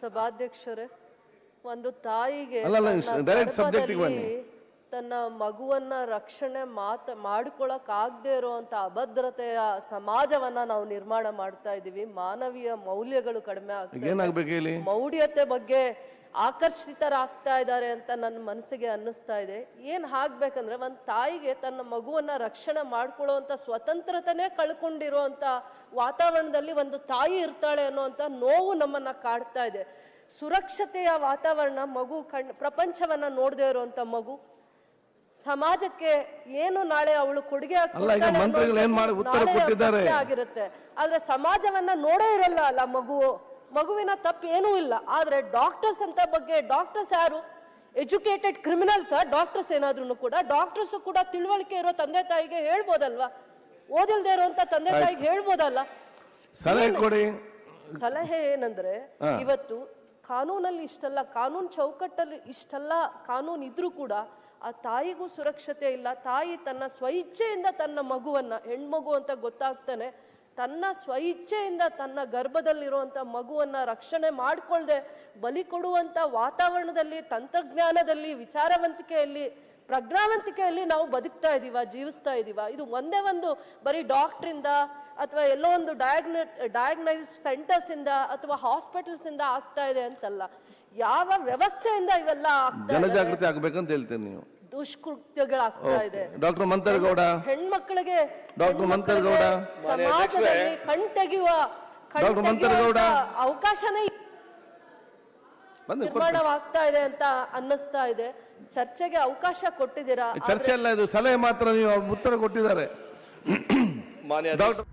ಸಭಾಧ್ಯಕ್ಷರೇ ಒಂದು ತಾಯಿಗೆ ಅಲ್ಲಲ್ಲ, ತನ್ನ direct subject ಗೆ ಗರ್ಭದಲ್ಲಿ ತನ್ನ ಮಗುವನ್ನ ರಕ್ಷಣೆ ಮಾತ ಮಾಡ್ಕೊಳಕ್ ಆಗದೆ ಇರುವಂತ ಅಭದ್ರತೆಯ ಸಮಾಜವನ್ನ ನಾವು ನಿರ್ಮಾಣ ಮಾಡ್ತಾ ಇದೀವಿ ಮಾನವೀಯ ಮೌಲ್ಯಗಳು ಕಡಿಮೆ ಆಗ್ತಾ ಇದೆ. ಏನಾಗ್ಬೇಕು ಹೇಳಿ? ಮೌಢ್ಯತೆ ಬಗ್ಗೆ ಆಕರ್ಷಿತರಾಗ್ತಾ ಇದ್ದಾರೆ ಅಂತ ನನ್ನ ಮನಸ್ಸಿಗೆ ಅನ್ನಿಸ್ತಾ ಇದೆ. ಏನ್ ಆಗ್ಬೇಕಂದ್ರೆ ಒಂದ್ ತಾಯಿಗೆ ತನ್ನ ಮಗುವನ್ನ ರಕ್ಷಣೆ ಮಾಡ್ಕೊಳ್ಳುವಂತ ಸ್ವತಂತ್ರತೆನೇ ಕಳ್ಕೊಂಡಿರುವಂತ ವಾತಾವರಣದಲ್ಲಿ ಒಂದು ತಾಯಿ ಇರ್ತಾಳೆ ಅನ್ನುವಂತ ನೋವು ನಮ್ಮನ್ನ ಕಾಡ್ತಾ ಇದೆ. ಸುರಕ್ಷತೆಯ ವಾತಾವರಣ ಮಗು ಕಣ್ ಪ್ರಪಂಚವನ್ನ ನೋಡದೆ ಇರುವಂತ ಮಗು. ಸಮಾಜಕ್ಕೆ ಏನು ನಾಳೆ ಅವಳು ಕೊಡುಗೆ ಆಗಿರುತ್ತೆ. ಆದ್ರೆ ಸಮಾಜವನ್ನ ನೋಡೇ ಇರಲ್ಲ ಅಲ್ಲ ಮಗುವು. ಮಗುವಿನ ತಪ್ಪು ಏನೂ ಇಲ್ಲ. ಆದ್ರೆ ಡಾಕ್ಟರ್ಸ್ ಅಂತ ಬಗ್ಗೆ ಡಾಕ್ಟರ್ಸ್ ಯಾರು? ಎಜುಕೇಟೆಡ್ ಕ್ರಿಮಿನಲ್ಸ್ ಡಾಕ್ಟರ್ಸ್ ಏನಾದ್ರೂ ಕೂಡ. ಡಾಕ್ಟರ್ಸ್ ಕೂಡ ತಿಳುವಳಿಕೆ ಇರೋ ತಂದೆ ತಾಯಿಗೆ ಹೇಳ್ಬೋದಲ್ವಾ? ಓದಿಲ್ದೇ ಇರುವಂತ ತಂದೆ ತಾಯಿಗೆ ಹೇಳ್ಬೋದಲ್ಲ? ಸಲಹೆ ಕೊಡಿ. ಸಲಹೆ ಏನಂದ್ರೆ ಇವತ್ತು ಕಾನೂನಲ್ಲಿ ಇಷ್ಟಲ್ಲ ಕಾನೂನು ಚೌಕಟ್ಟಲ್ಲಿ ಇಷ್ಟಲ್ಲ ಕಾನೂನು ಇದ್ರೂ ಕೂಡ ಆ ತಾಯಿಗೂ ಸುರಕ್ಷತೆ ಇಲ್ಲ. ತಾಯಿ ತನ್ನ ಸ್ವಇಚ್ಛೆಯಿಂದ ತನ್ನ ಮಗುವನ್ನ ಹೆಣ್ಮಗು ಅಂತ ಗೊತ್ತಾಗ್ತಾನೆ. ತನ್ನ ಸ್ವಇಚ್ಛೆಯಿಂದ ತನ್ನ ಗರ್ಭದಲ್ಲಿರುವಂತ ಮಗುವನ್ನ ರಕ್ಷಣೆ ಮಾಡಿಕೊಳ್ಳದೆ ಬಲಿ ಕೊಡುವಂಥ ವಾತಾವರಣದಲ್ಲಿ, ತಂತ್ರಜ್ಞಾನದಲ್ಲಿ, ವಿಚಾರವಂತಿಕೆಯಲ್ಲಿ, ಪ್ರಜ್ಞಾವಂತಿಕೆಯಲ್ಲಿ ನಾವು ಬದುಕ್ತಾ ಇದೀವ, ಜೀವಿಸ್ತಾ ಇದೀವ. ಇದು ಒಂದೇ ಒಂದು ಬರೀ ಡಾಕ್ಟ್ರಿಂದ ಅಥವಾ ಎಲ್ಲೋ ಒಂದು ಡಯಾಗ್ನ, ಡಯಾಗ್ನೈಸ್ ಸೆಂಟರ್ಸ್ ಇಂದ ಅಥವಾ ಹಾಸ್ಪಿಟಲ್ಸಿಂದ ಆಗ್ತಾ ಇದೆ ಅಂತಲ್ಲ. ಯಾವ ವ್ಯವಸ್ಥೆಯಿಂದ ಇವೆಲ್ಲ ಆಗ್ತಾ ಇದೆ? ದುಷ್ಕೃತ್ಯಗಳಾಗ್ತಾ ಇದೆ. ಡಾಕ್ಟರ್ ಮಂತರಗೌಡ ಹೆಣ್ಮಕ್ಳಿಗೆ ಡಾಕ್ಟರ್ ಮಂತರಗೌಡ ಸಮಾಜದಲ್ಲಿ ಕಣ್ತೆಗೆಯುವ ಡಾಕ್ಟರ್ ಮಂತರಗೌಡ ಅವಕಾಶನೇ ನಿರ್ಮಾಣವಾಗ್ತಾ ಇದೆ ಅಂತ ಅನ್ನಿಸ್ತಾ ಇದೆ. ಚರ್ಚೆಗೆ ಅವಕಾಶ ಕೊಟ್ಟಿದ್ದೀರಾ? ಚರ್ಚೆ ಅಲ್ಲ ಇದು ಸಲಹೆ ಮಾತ್ರ ನೀವು ಉತ್ತರ ಕೊಟ್ಟಿದ್ದಾರೆ. ಮಾನ್ಯ ಡಾಕ್ಟರ್